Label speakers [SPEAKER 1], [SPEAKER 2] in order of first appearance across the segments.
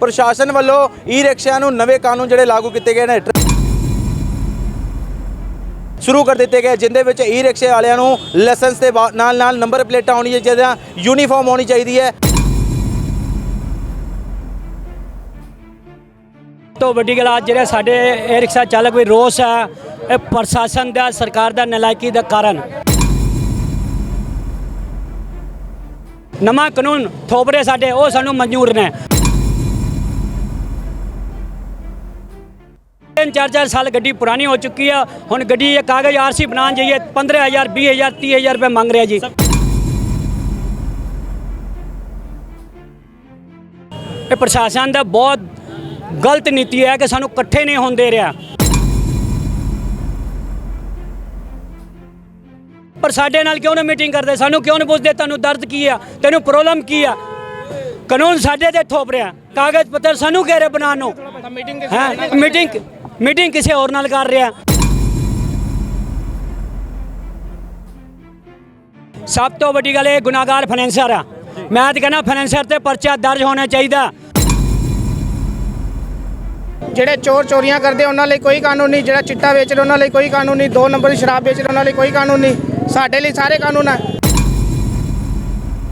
[SPEAKER 1] ਪ੍ਰਸ਼ਾਸਨ ਵੱਲੋਂ ਈ ਰਿਕਸ਼ਿਆਂ ਨੂੰ ਨਵੇਂ ਕਾਨੂੰਨ ਜਿਹੜੇ ਲਾਗੂ ਕੀਤੇ ਗਏ ਨੇ ਸ਼ੁਰੂ ਕਰ ਦਿੱਤੇ ਗਏ, ਜਿੰਦੇ ਵਿੱਚ ਈ ਰਿਕਸ਼ੇ ਵਾਲਿਆਂ ਨੂੰ ਲਾਇਸੈਂਸ ਦੇ ਬਾ- ਨਾਲ ਨਾਲ ਨੰਬਰ ਪਲੇਟਾਂ ਹੋਣੀਆਂ ਚਾਹੀਦੀਆਂ ਯੂਨੀਫਾਰਮ ਹੋਣੀ ਚਾਹੀਦੀ ਹੈ।
[SPEAKER 2] ਤੋਂ ਵੱਡੀ ਗੱਲ ਅੱਜ ਜਿਹੜੇ ਸਾਡੇ ਇਹ ਰਿਕਸ਼ਾ ਚਾਲਕ ਵੀ ਰੋਸ ਹੈ ਇਹ ਪ੍ਰਸ਼ਾਸਨ ਦਾ, ਸਰਕਾਰ ਦਾ ਨਲਾਇਕੀ ਦਾ ਕਾਰਨ। ਨਵਾਂ ਕਾਨੂੰਨ ਥੋਪਰੇ ਸਾਡੇ, ਉਹ ਸਾਨੂੰ ਮਨਜ਼ੂਰ ਨੇ। ਤਿੰਨ ਚਾਰ ਚਾਰ ਸਾਲ ਗੱਡੀ ਪੁਰਾਣੀ ਹੋ ਚੁੱਕੀ ਆ। ਹੁਣ ਗੱਡੀ ਇਹ ਕਾਗਜ਼ ਆਰਸੀ ਬਣਾਉਣ ਜਾਈਏ 15000 20000 30000 ਰੁਪਏ ਮੰਗ ਰਿਹਾ ਜੀ। ਇਹ ਪ੍ਰਸ਼ਾਸਨ ਦਾ ਬਹੁਤ ਗਲਤ ਨੀਤੀ ਹੈ ਕਿ ਸਾਨੂੰ ਇਕੱਠੇ ਨਹੀਂ ਹੁੰਦੇ ਰਿਹਾ। ਪਰ ਸਾਡੇ ਨਾਲ ਕਿਉਂ ਨਾ ਮੀਟਿੰਗ ਕਰਦੇ? ਸਾਨੂੰ ਕਿਉਂ ਨਹੀਂ ਪੁੱਛਦੇ? ਤੁਹਾਨੂੰ ਦਰਦ ਕੀ ਆ? ਤੈਨੂੰ ਪ੍ਰੋਬਲਮ ਕੀ ਆ? ਕਾਨੂੰਨ ਸਾਡੇ ਤੇ ਥੋਪ ਰਿਹਾ। ਕਾਗਜ਼ ਪੱਤਰ ਸਾਨੂੰ ਕਹਿ ਰਹੇ ਬਣਾਉਣ ਨੂੰ? ਮੀਟਿੰਗ ਮੀਟਿੰਗ ਮੀਟਿੰਗ ਕਿਸੇ ਹੋਰ ਨਾਲ ਕਰ ਰਿਹਾ। ਸਭ ਤੋਂ ਵੱਡੀ ਗੱਲ ਇਹ ਗੁਨਾਹਗਾਰ ਫਾਈਨੈਂਸਰ ਆ। ਮੈਂ ਤਾਂ ਕਹਿੰਦਾ ਫਾਈਨੈਂਸਰ ਤੇ ਪਰਚਾ ਦਰਜ ਹੋਣਾ ਚਾਹੀਦਾ।
[SPEAKER 3] ਜਿਹੜੇ ਚੋਰ ਚੋਰੀਆਂ ਕਰਦੇ ਉਹਨਾਂ ਲਈ ਕੋਈ ਕਾਨੂੰਨ ਨਹੀਂ। ਜਿਹੜਾ ਚਿੱਟਾ ਵੇਚ ਰਿਹਾ ਉਹਨਾਂ ਲਈ ਕੋਈ ਕਾਨੂੰਨ ਨਹੀਂ। ਦੋ ਨੰਬਰ ਦੀ ਸ਼ਰਾਬ ਵੇਚ ਰਿਹਾ ਉਹਨਾਂ ਲਈ ਕੋਈ ਕਾਨੂੰਨ ਨਹੀਂ। ਸਾਡੇ ਲਈ ਸਾਰੇ ਕਾਨੂੰਨ ਹੈ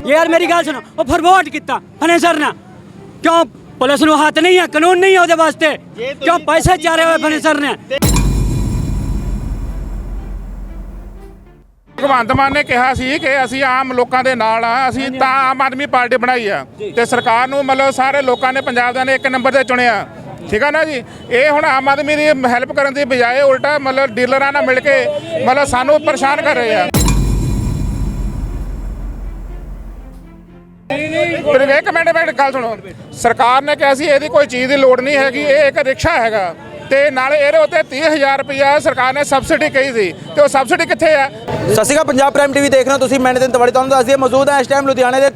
[SPEAKER 2] ਯਾਰ ਮੇਰੀ ਗੱਲ ਸੁਣੋ ਉਹ ਫਰਵਰਡ ਕੀਤਾ ਫਾਈਨੈਂਸਰ ਨੇ। ਕਿਉਂ ਪੁਲਿਸ ਨੂੰ ਹੱਥ ਨਹੀਂ ਹੈ ਕਾਨੂੰਨ ਨਹੀਂ ਹੈ ਉਹਦੇ ਵਾਸਤੇ। ਕਿਉਂ ਪੈਸੇ ਚਾਰੇ ਹੋਏ ਫਾਈਨੈਂਸਰ ਨੇ?
[SPEAKER 4] ਭਗਵੰਤ ਮਾਨ ਨੇ ਕਿਹਾ ਸੀ ਕਿ ਅਸੀਂ ਆਮ ਲੋਕਾਂ ਦੇ ਨਾਲ ਆ ਅਸੀਂ ਤਾਂ ਆਮ ਆਦਮੀ ਪਾਰਟੀ ਬਣਾਈ ਆ। ਤੇ ਸਰਕਾਰ ਨੂੰ ਮਤਲਬ ਸਾਰੇ ਲੋਕਾਂ ਨੇ ਪੰਜਾਬ ਦੇ ਨੇ ਇੱਕ ਨੰਬਰ ਤੇ ਚੁਣਿਆ। ਠੀਕ ਆ ਨਾ ਜੀ? ਇਹ ਹੁਣ ਆਮ ਆਦਮੀ ਦੀ ਹੈਲਪ ਕਰਨ ਦੀ ਬਜਾਏ ਉਲਟਾ ਮਤਲਬ ਡੀਲਰਾਂ ਨਾਲ ਮਿਲ ਕੇ ਮਤਲਬ ਸਾਨੂੰ ਪਰੇਸ਼ਾਨ ਕਰ ਰਹੇ ਆ। ਪਰ ਇੱਕ ਮਿੰਟ ਮਿੰਟ, ਗੱਲ ਸੁਣੋ। ਸਰਕਾਰ ਨੇ ਕਿਹਾ ਸੀ ਇਹਦੀ ਕੋਈ ਚੀਜ਼ ਦੀ ਲੋੜ ਨਹੀਂ ਹੈਗੀ, ਇਹ ਇੱਕ ਰਿਕਸ਼ਾ ਹੈਗਾ। ਤੇ ਨਾਲੇ ਇਹਦੇ ਉੱਤੇ 30000 ਰੁਪਇਆ ਸਰਕਾਰ ਨੇ ਸਬਸਿਡੀ ਕਹੀ ਸੀ। ਤੇ ਉਹ ਸਬਸਿਡੀ ਕਿੱਥੇ ਆ
[SPEAKER 1] ਸਤਿ ਸ਼੍ਰੀ ਅਕਾਲ, ਪੰਜਾਬ ਪ੍ਰਾਈਮ ਟੀਵੀ ਦੇਖ ਰਹੇ ਹੋ ਤੁਸੀਂ। ਮੈਂ ਦਿਨ ਤਵੜੀ, ਤੁਹਾਨੂੰ ਦੱਸ ਦਈਏ, ਮੌਜੂਦ ਹੈ ਇਸ ਟਾਈਮ ਲੁਧਿਆਣੇ ਦੇ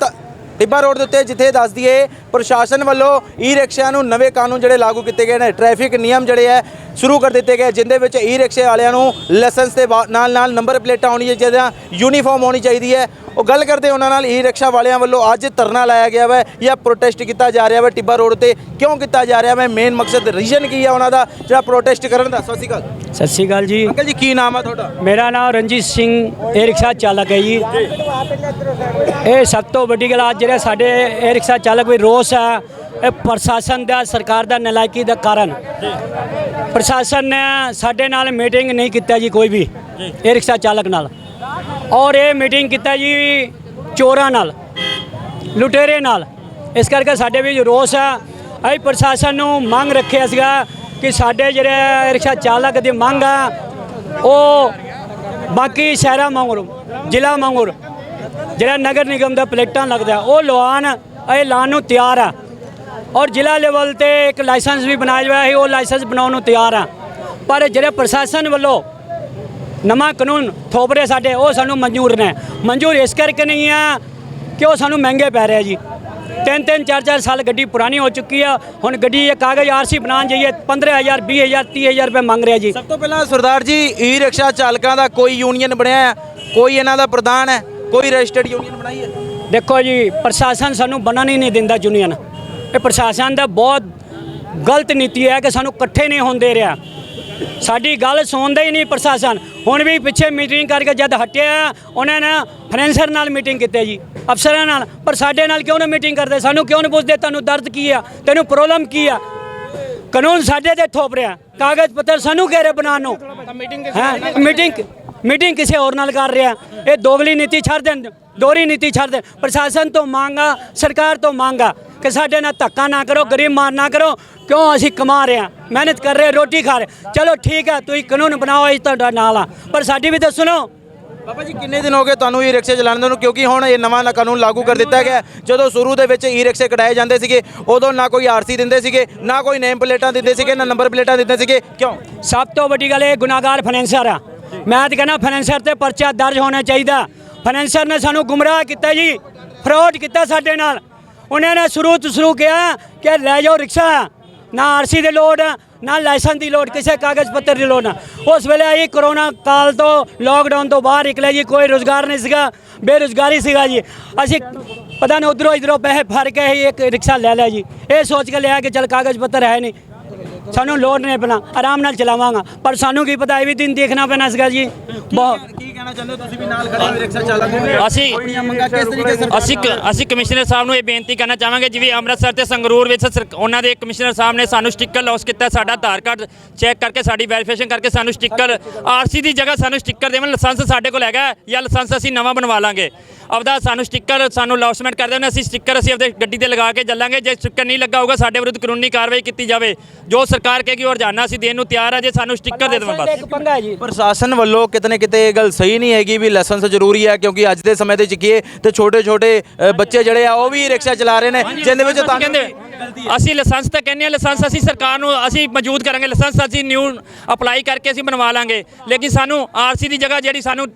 [SPEAKER 1] ਟਿੱਬਾ ਰੋਡ ਦੇ ਉੱਤੇ ਜਿੱਥੇ ਦੱਸ ਦਈਏ ਪ੍ਰਸ਼ਾਸਨ ਵੱਲੋਂ ਈ ਰਿਕਸ਼ਿਆਂ ਨੂੰ ਨਵੇਂ ਕਾਨੂੰਨ ਜਿਹੜੇ ਲਾਗੂ ਕੀਤੇ ਗਏ ਨੇ, ਟ੍ਰੈਫਿਕ ਨਿਯਮ ਜਿਹੜੇ ਹੈ ਸ਼ੁਰੂ ਕਰ ਦਿੱਤੇ ਗਏ, ਜਿੰਦੇ ਵਿੱਚ ਈ ਰਿਕਸ਼ੇ ਵਾਲਿਆਂ ਨੂੰ ਲਾਇਸੈਂਸ ਦੇ ਬਾ- ਨਾਲ ਨਾਲ ਨੰਬਰ ਪਲੇਟਾਂ ਹੋਣੀਆਂ ਚਾਹੀਦੀਆਂ, ਯੂਨੀਫਾਰਮ ਹੋਣੀ ਚਾਹੀਦੀ ਹੈ। ਉਹ ਗੱਲ ਕਰਦੇ ਉਹਨਾਂ ਨਾਲ ਈ ਰਿਕਸ਼ਾ ਵਾਲਿਆਂ ਵੱਲੋਂ ਅੱਜ ਧਰਨਾ ਲਾਇਆ ਗਿਆ ਵਾ ਜਾਂ ਪ੍ਰੋਟੈਸਟ ਕੀਤਾ ਜਾ ਰਿਹਾ ਵਾ ਟਿੱਬਾ ਰੋਡ ਤੇ। ਕਿਉਂ ਕੀਤਾ ਜਾ ਰਿਹਾ ਵਾ? ਮੇਨ ਮਕਸਦ ਰੀਜਨ ਕੀ ਹੈ ਉਹਨਾਂ ਦਾ? ਜਿਹੜਾ ਪ੍ਰੋਟੈਸਟ ਕਰਨ ਦਾ। ਸਤਿ ਸ਼੍ਰੀ ਅਕਾਲ।
[SPEAKER 2] ਸਤਿ ਸ਼੍ਰੀ ਅਕਾਲ ਜੀ।
[SPEAKER 1] ਅੰਕਲ ਜੀ ਕੀ ਨਾਮ ਹੈ ਤੁਹਾਡਾ?
[SPEAKER 2] ਮੇਰਾ ਨਾਮ ਰਣਜੀਤ ਸਿੰਘ ਇਹ ਰਿਕਸ਼ਾ ਚਾਲਕ ਹੈ ਜੀ। ਇਹ ਸਭ ਤੋਂ ਵੱਡੀ ਗੱਲ ਅੱਜ ਜਿਹੜੇ ਸਾਡੇ ਇਹ ਰਿਕਸ਼ਾ ਚਾਲਕ ਵੀ ਰੋਸ ਹੈ ਇਹ ਪ੍ਰਸ਼ਾਸਨ ਦਾ ਸਰਕਾਰ ਦਾ ਨਲਾਇਕੀ ਦਾ ਕਾਰਨ। ਪ੍ਰਸ਼ਾਸਨ ਨੇ ਸਾਡੇ ਨਾਲ ਮੀਟਿੰਗ ਨਹੀਂ ਕੀਤਾ ਜੀ ਕੋਈ ਵੀ ਇਹ ਰਿਕਸ਼ਾ ਚਾਲਕ ਨਾਲ। ਔਰ ਇਹ ਮੀਟਿੰਗ ਕੀਤਾ ਜੀ ਚੋਰਾਂ ਨਾਲ ਲੁਟੇਰੇ ਨਾਲ। ਇਸ ਕਰਕੇ ਸਾਡੇ ਵਿੱਚ ਰੋਸ ਆ। ਅਸੀਂ ਪ੍ਰਸ਼ਾਸਨ ਨੂੰ ਮੰਗ ਰੱਖਿਆ ਸੀਗਾ ਕਿ ਸਾਡੇ ਜਿਹੜੇ ਰਿਕਸ਼ਾ ਚਾਲਕ ਦੀ ਮੰਗ ਆ, ਉਹ ਬਾਕੀ ਸ਼ਹਿਰਾਂ ਵਾਂਗੂ ਜ਼ਿਲ੍ਹਾ ਵਾਂਗੂ ਜਿਹੜਾ ਨਗਰ ਨਿਗਮ ਦਾ ਪਲੇਟਾਂ ਲੱਗਦਾ, ਉਹ ਲਵਾਉਣ, ਇਹ ਲਾਉਣ ਨੂੰ ਤਿਆਰ ਆ। ਔਰ ਜ਼ਿਲ੍ਹਾ ਲੈਵਲ ਤੇ ਇੱਕ ਲਾਇਸੈਂਸ ਵੀ ਬਣਾਇਆ ਹੋਇਆ ਹੈ ਉਹ ਲਾਇਸੈਂਸ ਬਣਾਉਣ ਨੂੰ ਤਿਆਰ ਆ। ਪਰ ਜਿਹੜੇ ਪ੍ਰਸ਼ਾਸਨ ਵੱਲੋਂ ਨਵਾਂ ਕਾਨੂੰਨ ਥੋਪਰੇ ਸਾਡੇ, ਉਹ ਸਾਨੂੰ ਮਨਜ਼ੂਰ ਨੇ। ਮਨਜ਼ੂਰ ਇਸ ਕਰਕੇ ਨਹੀਂ ਆ ਕਿ ਉਹ ਸਾਨੂੰ ਮਹਿੰਗੇ ਪੈ ਰਿਹਾ ਜੀ। ਤਿੰਨ ਤਿੰਨ ਚਾਰ ਚਾਰ ਸਾਲ ਗੱਡੀ ਪੁਰਾਣੀ ਹੋ ਚੁੱਕੀ ਆ। ਹੁਣ ਗੱਡੀ ਇਹ ਕਾਗਜ਼ ਆਰਸੀ ਬਣਾਉਣ ਜਾਈਏ 15000 20000 30000 ਰੁਪਏ ਮੰਗ ਰਿਹਾ ਜੀ।
[SPEAKER 1] ਸਭ ਤੋਂ ਪਹਿਲਾਂ ਸਰਦਾਰ ਜੀ ਈ ਰਿਕਸ਼ਾ ਚਾਲਕਾਂ ਦਾ ਕੋਈ ਯੂਨੀਅਨ ਬਣਿਆ ਹੈ ਕੋਈ ਇਹਨਾਂ ਦਾ ਪ੍ਰਧਾਨ ਹੈ? ਕੋਈ ਰਜਿਸਟਰਡ ਯੂਨੀਅਨ ਬਣਾਈ ਹੈ?
[SPEAKER 2] ਦੇਖੋ ਜੀ ਪ੍ਰਸ਼ਾਸਨ ਸਾਨੂੰ ਬਣਨ ਹੀ ਨਹੀਂ ਦਿੰਦਾ ਯੂਨੀਅਨ ਇਹ ਪ੍ਰਸ਼ਾਸਨ ਦਾ ਬਹੁਤ ਗਲਤ ਨੀਤੀ ਹੈ ਕਿ ਸਾਨੂੰ ਇਕੱਠੇ ਨਹੀਂ ਹੁੰਦੇ ਰਿਹਾ। ਸਾਡੀ ਗੱਲ ਸੁਣਦਾ ਹੀ ਨਹੀਂ ਪ੍ਰਸ਼ਾਸਨ। ਹੁਣ ਵੀ ਪਿੱਛੇ ਮੀਟਿੰਗ ਕਰਕੇ ਜਦ ਹਟਿਆ ਉਹਨਾਂ ਨੇ ਫਾਈਨੈਂਸਰ ਨਾਲ ਮੀਟਿੰਗ ਕੀਤੀ ਜੀ। ਅਫਸਰਾਂ ਨਾਲ ਪਰ ਸਾਡੇ ਨਾਲ ਕਿਉਂ ਨਾ ਮੀਟਿੰਗ ਕਰਦੇ? ਸਾਨੂੰ ਕਿਉਂ ਨਹੀਂ ਪੁੱਛਦੇ? ਤੁਹਾਨੂੰ ਦਰਦ ਕੀ ਆ? ਤੈਨੂੰ ਪ੍ਰੋਬਲਮ ਕੀ ਆ? ਕਾਨੂੰਨ ਸਾਡੇ ਤੇ ਥੋਪ ਰਿਹਾ। ਕਾਗਜ਼ ਪੱਤਰ ਸਾਨੂੰ ਕਹਿ ਰਹੇ ਬਣਾਉਣ ਨੂੰ?
[SPEAKER 3] ਮੀਟਿੰਗ
[SPEAKER 2] ਹਾਂ? ਮੀਟਿੰਗ ਮੀਟਿੰਗ ਕਿਸੇ ਹੋਰ ਨਾਲ ਕਰ ਰਿਹਾ। ਇਹ ਦੋਗਲੀ ਨੀਤੀ ਛੱਡ ਦੇਣ ਦੋਹਰੀ ਨੀਤੀ ਛੱਡ ਦੇ ਪ੍ਰਸ਼ਾਸਨ ਤੋਂ ਮੰਗਾ ਸਰਕਾਰ ਤੋਂ ਮੰਗਾ ਕਿ ਸਾਡੇ ਨਾਲ ਧੱਕਾ ਨਾ ਕਰੋ ਗਰੀਬ ਮਾਰ ਨਾ ਕਰੋ। ਕਿਉਂ ਅਸੀਂ ਕਮਾ ਰਹੇ ਹਾਂ ਮਿਹਨਤ ਕਰ ਰਹੇ ਰੋਟੀ ਖਾ ਰਹੇ। ਚਲੋ ਠੀਕ ਹੈ ਤੁਸੀਂ ਕਾਨੂੰਨ ਬਣਾਓ ਅਸੀਂ ਤੁਹਾਡਾ ਨਾਲ ਆ। ਪਰ ਸਾਡੀ ਵੀ ਤਾਂ ਸੁਣੋ
[SPEAKER 1] ਬਾਬਾ ਜੀ, ਕਿੰਨੇ ਦਿਨ ਹੋ ਗਏ ਤੁਹਾਨੂੰ ਈ ਰਿਕਸ਼ੇ ਚਲਾਉਣ ਨੂੰ? ਕਿਉਂਕਿ ਹੁਣ ਇਹ ਨਵਾਂ ਨਾ ਕਾਨੂੰਨ ਲਾਗੂ ਕਰ ਦਿੱਤਾ ਗਿਆ। ਹੈ। ਜਦੋਂ ਸ਼ੁਰੂ ਦੇ ਵਿੱਚ ਈ ਰਿਕਸ਼ੇ ਕਢਾਏ ਜਾਂਦੇ ਸੀਗੇ, ਉਦੋਂ ਨਾ ਕੋਈ ਆਰਸੀ ਦਿੰਦੇ ਸੀਗੇ, ਨਾ ਕੋਈ ਨੇਮ ਪਲੇਟਾਂ ਦਿੰਦੇ ਸੀਗੇ, ਨਾ ਨੰਬਰ ਪਲੇਟਾਂ ਦਿੰਦੇ ਸੀਗੇ। ਕਿਉਂ?
[SPEAKER 2] ਸਭ ਤੋਂ ਵੱਡੀ ਗੱਲ ਇਹ, ਗੁਨਾਹਗਾਰ ਫਾਈਨੈਂਸਰ ਆ। ਮੈਂ ਤਾਂ ਕਹਿੰਦਾ ਫਾਈਨੈਂਸਰ ਤੇ ਪਰਚਾ ਦਰਜ ਹੋਣਾ ਚਾਹੀਦਾ। ਫਾਈਨੈਂਸਰ ਨੇ ਸਾਨੂੰ ਗੁੰਮਰਾਹ ਕੀਤਾ ਜੀ, ਫਰਾਡ ਕੀਤਾ ਸਾਡੇ ਨਾਲ। ਉਹਨਾਂ ਨੇ ਸ਼ੁਰੂ ਤੋਂ ਸ਼ੁਰੂ ਕਿਹਾ ਕਿ ਲੈ ਜਾਓ ਰਿਕਸ਼ਾ, ਨਾ ਆਰਸੀ ਦੀ ਲੋੜ ਨਾ ਲਾਇਸੈਂਸ ਦੀ ਲੋੜ, ਕਿਸੇ ਕਾਗਜ਼ ਪੱਤਰ ਦੀ ਲੋੜ ਨਾ। ਉਸ ਵੇਲੇ ਆਈ ਕਰੋਨਾ ਕਾਲ ਤੋਂ ਲੋਕਡਾਊਨ ਤੋਂ ਬਾਹਰ ਨਿਕਲੇ ਜੀ, ਕੋਈ ਰੋਜ਼ਗਾਰ ਨਹੀਂ ਸੀਗਾ, ਬੇਰੁਜ਼ਗਾਰੀ ਸੀਗਾ ਜੀ। ਅਸੀਂ ਪਤਾ ਨਹੀਂ ਉਧਰੋਂ ਇਧਰੋਂ ਪੈਸੇ ਫੜ ਕੇ ਹੀ ਇੱਕ ਰਿਕਸ਼ਾ ਲੈ ਲਿਆ ਜੀ। ਇਹ ਸੋਚ ਕੇ ਲਿਆ ਕਿ ਚਲ ਕਾਗਜ਼ ਪੱਤਰ ਹੈ ਨਹੀਂ ਸਾਨੂੰ ਲੋਡ ਨਹੀਂ ਪੈਣਾ ਆਰਾਮ ਨਾਲ ਚਲਾਵਾਂਗਾ। ਪਰ ਸਾਨੂੰ ਕੀ ਪਤਾ ਇਹ ਵੀ ਦਿਨ ਦੇਖਣਾ ਪੈਣਾ ਸੀਗਾ ਜੀ। ਬਹੁਤ
[SPEAKER 1] ਕੀ ਕਹਿਣਾ ਚਾਹੁੰਦੇ ਹੋ? ਤੁਸੀਂ ਵੀ ਨਾਲ ਖੜੇ ਹੋ ਰਿਕਸ਼ਾ ਚਾਲਕ ਹੋ
[SPEAKER 5] ਅਸੀਂ
[SPEAKER 1] ਆਪਣੀਆਂ ਮੰਗਾਂ ਕਿਸ ਤਰੀਕੇ ਸਰਕਾਰ
[SPEAKER 5] ਅਸੀਂ ਅਸੀਂ ਕਮਿਸ਼ਨਰ ਸਾਹਿਬ ਨੂੰ ਇਹ ਬੇਨਤੀ ਕਰਨਾ ਚਾਹਾਂਗੇ ਜਿਵੇਂ ਅੰਮ੍ਰਿਤਸਰ ਤੇ ਸੰਗਰੂਰ ਵਿੱਚ ਸਰ- ਉਹਨਾਂ ਦੇ ਕਮਿਸ਼ਨਰ ਸਾਹਿਬ ਨੇ ਸਾਨੂੰ ਸਟicker ਲੌਸ ਕੀਤਾ ਸਾਡਾ ਆਧਾਰ ਕਾਰਡ ਚੈੱਕ ਕਰਕੇ ਸਾਡੀ ਵੈਰੀਫਿਕੇਸ਼ਨ ਕਰਕੇ ਸਾਨੂੰ ਸਟicker ਆਰਸੀ ਦੀ ਜਗ੍ਹਾ ਸਾਨੂੰ ਸਟicker ਦੇਵਣ ਲਾਇਸੈਂਸ ਸਾਡੇ ਕੋਲ ਹੈਗਾ ਜਾਂ ਲਾਇਸੈਂਸ ਅਸੀਂ ਨਵਾਂ ਬਣਵਾ ਲਾਂਗੇ। ਆਪਦਾ ਸਾਨੂੰ ਸਟicker ਸਾਨੂੰ ਲੌਸਮੈਂਟ ਕਰ ਦੇਣ ਅਸੀਂ ਸਟicker ਅਸੀਂ ਆਪਦੇ ਗੱਡੀ ਤੇ ਲਗਾ ਕੇ ਚੱਲਾਂਗੇ। ਜੇ ਸਟicker ਨਹੀਂ ਲੱਗਾ ਹੋਊਗਾ ਸਾਡੇ ਵਿਰੁੱਧ ਕਾਨੂੰਨੀ ਕਾਰਵਾਈ ਕੀਤੀ ਜਾਵੇ। ਜੋ ਸਰਕਾਰ ਕਹੇਗੀ ਉਹ ਰੋਜ਼ਾਨਾ ਅਸੀਂ ਦੇਣ ਨੂੰ ਤਿਆਰ ਆ ਜੇ ਸਾਨੂੰ ਸਟicker ਦੇ ਦੇਵਣ ਬਸ।
[SPEAKER 2] ਇੱਕ ਪੰਗਾ ਹੈ ਜੀ।
[SPEAKER 1] ਪ੍ਰਸ਼ਾਸਨ ਵੱਲੋਂ ਕਿਤੇ ਨਾ ਕਿਤੇ ਇਹ ਗੱਲ ਸਹੀ ਨਹੀਂ ਹੈਗੀ ਵੀ ਲਾਇਸੈਂਸ ਜ਼ਰੂਰੀ ਹੈ ਕਿਉਂਕਿ ਅੱਜ ਦੇ ਸਮੇਂ ਦੇ ਚਿੱਕੀਏ ਤੇ ਛੋਟੇ ਛੋਟੇ ਬੱਚੇ ਜਿਹੜੇ ਆ ਉਹ ਵੀ ਰਿਕਸ਼ਾ ਚਲਾ ਰਹੇ ਨੇ ਜਿੰਦੇ ਵਿੱਚ ਤਾਂ
[SPEAKER 5] ਕਹਿੰਦੇ ਅਸੀਂ ਲਾਇਸੈਂਸ ਤਾਂ ਕਹਿੰਦੇ ਹਾਂ, ਲਾਇਸੈਂਸ ਅਸੀਂ ਸਰਕਾਰ ਨੂੰ, ਅਸੀਂ ਮੌਜੂਦ ਕਰਾਂਗੇ, ਲਾਇਸੈਂਸ ਅਸੀਂ ਨਿਊ ਅਪਲਾਈ ਕਰਕੇ ਅਸੀਂ ਬਣਵਾ ਲਾਂਗੇ। ਲੇਕਿਨ ਸਾਨੂੰ ਆਰਸੀ ਦੀ ਜਗ੍ਹਾ ਜਿਹੜੀ ਸਾਨੂੰ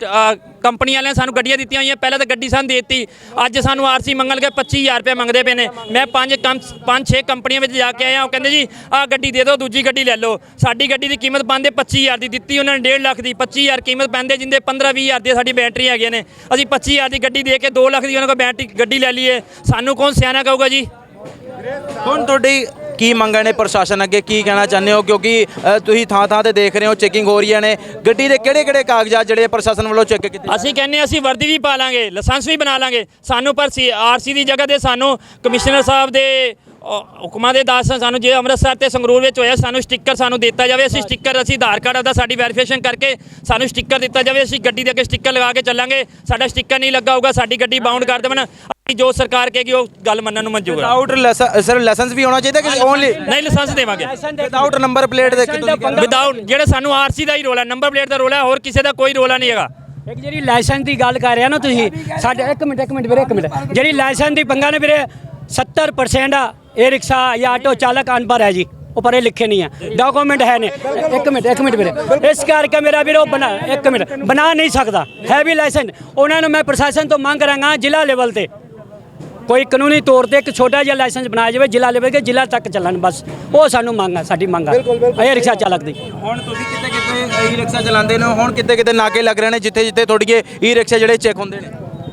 [SPEAKER 5] ਕੰਪਨੀ ਵਾਲਿਆਂ ਨੇ ਸਾਨੂੰ ਗੱਡੀਆਂ ਦਿੱਤੀਆਂ ਹੋਈਆਂ, ਪਹਿਲਾਂ ਤਾਂ ਗੱਡੀ ਸਾਨੂੰ ਦੇ ਦਿੱਤੀ। ਅੱਜ ਸਾਨੂੰ ਆਰਸੀ ਮੰਗਣਗੇ 25000 ਰੁਪਏ ਮੰਗਦੇ ਪਏ ਨੇ। ਮੈਂ ਪੰਜ ਕੰਮ, ਪੰਜ ਛੇ ਕੰਪਨੀਆਂ ਵਿੱਚ ਜਾ ਕੇ ਆਇਆ, ਉਹ ਕਹਿੰਦੇ ਜੀ, ਆਹ ਗੱਡੀ ਦੇ ਦਿਓ, ਦੂਜੀ ਗੱਡੀ ਲੈ ਲਓ। ਸਾਡੀ ਗੱਡੀ ਦੀ ਕੀਮਤ ਬੰਦੇ 25000 ਦੀ, ਦਿੱਤੀ ਉਹਨਾਂ ਨੇ 1.5 ਲੱਖ ਦੀ। 25000 ਕੀਮਤ ਪੈਂਦੇ ਜਿੰਦੇ 15 20000 ਦੀ ਸਾਡੀ ਬੈਟਰੀ ਹੈਗੀਆਂ ਨੇ। ਅਸੀਂ 25000 ਦੀ ਗੱਡੀ ਦੇ ਕੇ 2 ਲੱਖ ਦੀ ਉਹਨਾਂ ਕੋਲ ਬੈਟਰੀ, ਗੱਡੀ ਲੈ ਲਈਏ। ਸਾਨੂੰ ਕੌਣ ਸਿਆਣਾ ਕਹੂਗਾ ਜੀ?
[SPEAKER 1] ਹੁਣ ਤੁਹਾਡੀ ਕੀ ਮੰਗਾਂ ਨੇ ਪ੍ਰਸ਼ਾਸਨ ਅੱਗੇ? ਕੀ ਕਹਿਣਾ ਚਾਹੁੰਦੇ ਹੋ? ਕਿਉਂਕਿ ਅ, ਤੁਸੀਂ ਥਾਂ ਥਾਂ ਤੇ ਦੇਖ ਰਹੇ ਹੋ ਚੈਕਿੰਗ ਹੋ ਰਹੀਆਂ ਨੇ। ਗੱਡੀ ਦੇ ਕਿਹੜੇ ਕਿਹੜੇ ਕਾਗਜ਼ਾਤ ਜਿਹੜੇ ਪ੍ਰਸ਼ਾਸਨ ਵੱਲੋਂ ਚੈੱਕ ਕੀਤੇ
[SPEAKER 5] ਅਸੀਂ ਕਹਿੰਨੇ ਅਸੀਂ ਵਰਦੀ ਵੀ ਪਾ ਲਾਂਗੇ ਲਾਇਸੈਂਸ ਵੀ ਬਣਾ ਲਾਂਗੇ। ਸਾਨੂੰ ਪਰ ਆਰਸੀ ਦੀ ਜਗ੍ਹਾ ਤੇ ਸਾਨੂੰ ਕਮਿਸ਼ਨਰ ਸਾਹਿਬ ਦੇ ਹੁਕਮਾਂ ਦੇ ਦਾਸ ਸਾਨੂੰ ਜੇ ਅੰਮ੍ਰਿਤਸਰ ਤੇ ਸੰਗਰੂਰ ਵਿੱਚ ਹੋਇਆ ਸਾਨੂੰ ਸਟicker ਸਾਨੂੰ ਦਿੱਤਾ ਜਾਵੇ। ਅਸੀਂ ਸਟicker ਅਸੀਂ ਆਧਾਰ ਕਾਰਡ ਦਾ ਸਾਡੀ ਵੈਰੀਫਿਕੇਸ਼ਨ ਕਰਕੇ ਸਾਨੂੰ ਸਟicker ਦਿੱਤਾ ਜਾਵੇ। ਅਸੀਂ ਗੱਡੀ ਦੇ ਅੱਗੇ ਸਟicker ਲਗਾ ਕੇ ਚੱਲਾਂਗੇ। ਸਾਡਾ ਸਟicker ਨਹੀਂ ਲੱਗਾ ਹੋਊਗਾ ਸਾਡੀ ਗੱਡੀ ਬਾਉਂਡ ਕਰ ਦੇਵਣ। ਅਸੀਂ ਜੋ ਸਰਕਾਰ ਕਹੇਗੀ ਉਹ ਗੱਲ ਮੰਨਣ ਨੂੰ ਮਨਜ਼ੂਰ ਆ।
[SPEAKER 1] ਵਿਦਆਊਟ ਸਰ ਲਾਇਸੈਂਸ ਵੀ ਹੋਣਾ ਚਾਹੀਦਾ ਕਿ ਓਨਲੀ
[SPEAKER 5] ਨਹੀਂ ਲਾਇਸੈਂਸ ਦੇਵਾਂਗੇ।
[SPEAKER 1] ਵਿਦਆਊਟ ਨੰਬਰ ਪਲੇਟ ਦੇ ਕੇ ਤੁਸੀਂ ਕਹਿੰਦੇ
[SPEAKER 5] ਵਿਦਆਊਟ ਜਿਹੜਾ ਸਾਨੂੰ ਆਰਸੀ ਦਾ ਹੀ ਰੋਲ ਹੈ ਨੰਬਰ ਪਲੇਟ ਦਾ ਰੋਲ ਹੈ ਹੋਰ ਕਿਸੇ ਦਾ ਕੋਈ ਰੋਲਾ ਨਹੀਂ ਹੈਗਾ।
[SPEAKER 2] ਇੱਕ ਜਿਹੜੀ ਲਾਇਸੈਂਸ ਦੀ ਗੱਲ ਕਰ ਰਿਹਾ ਨਾ ਤੁਸੀਂ ਸਾਡੇ ਇੱਕ ਮਿੰਟ ਇੱਕ ਮਿੰਟ ਵੀਰੇ ਇੱਕ ਮਿੰਟ। ਜਿਹੜੀ ਲਾਇਸੈਂਸ ਦੀ ਪੰਗਾ ਨੇ ਵੀਰੇ 70% ਆ ਇਹ ਰਿਕਸ਼ਾ ਜਾਂ ਆਟੋ ਚਾਲਕ ਅਨਪੜ੍ਹ ਹੈ ਜੀ ਉਹ ਪਰੇ ਲਿਖੇ ਨਹੀਂ ਹੈ। ਡਾਕੂਮੈਂਟ ਹੈ ਨੇ ਇੱਕ ਮਿੰਟ ਇੱਕ ਮਿੰਟ ਵੀਰੇ। ਇਸ ਕਰਕੇ ਮੇਰਾ ਵੀਰੇ ਉਹ ਬਣਾ ਇੱਕ ਮਿੰਟ। ਬਣਾ ਨਹੀਂ ਸਕਦਾ। ਹੈ ਵੀ ਲਾਇਸੈਂਸ ਉਹਨਾਂ ਨੂੰ ਮੈਂ ਪ੍ਰਸ਼ਾਸਨ ਤੋਂ ਮੰਗ ਕਰਾਂਗਾ ਜ਼ਿਲ੍ਹਾ ਲੈਵਲ ਤੇ। ਕੋਈ ਕਾਨੂੰਨੀ ਤੌਰ ਤੇ ਇੱਕ ਛੋਟਾ ਜਿਹਾ ਲਾਇਸੈਂਸ ਬਣਾਇਆ ਜਾਵੇ ਜ਼ਿਲ੍ਹਾ ਲੈਵਲ ਕੇ ਜ਼ਿਲ੍ਹਾ ਤੱਕ ਚੱਲਣ ਬਸ। ਉਹ ਸਾਨੂੰ ਮੰਗ ਹੈ ਸਾਡੀ ਮੰਗ ਹੈ। ਇਹ ਰਿਕਸ਼ਾ ਚਾਲਕ ਦੀ।
[SPEAKER 1] ਹੁਣ ਤੁਸੀਂ ਕਿਤੇ ਕਿਤੇ ਈ ਰਿਕਸ਼ਾ ਚਲਾਉਂਦੇ ਨੇ? ਹੁਣ ਕਿਤੇ ਕਿਤੇ ਨਾਕੇ ਲੱਗ ਰਹੇ ਨੇ ਜਿੱਥੇ ਜਿੱਥੇ ਤੁਹਾਡੀ ਈ ਰਿਕਸ਼ਾ ਜਿਹੜੇ ਚੈੱਕ ਹੁੰਦੇ ਨੇ?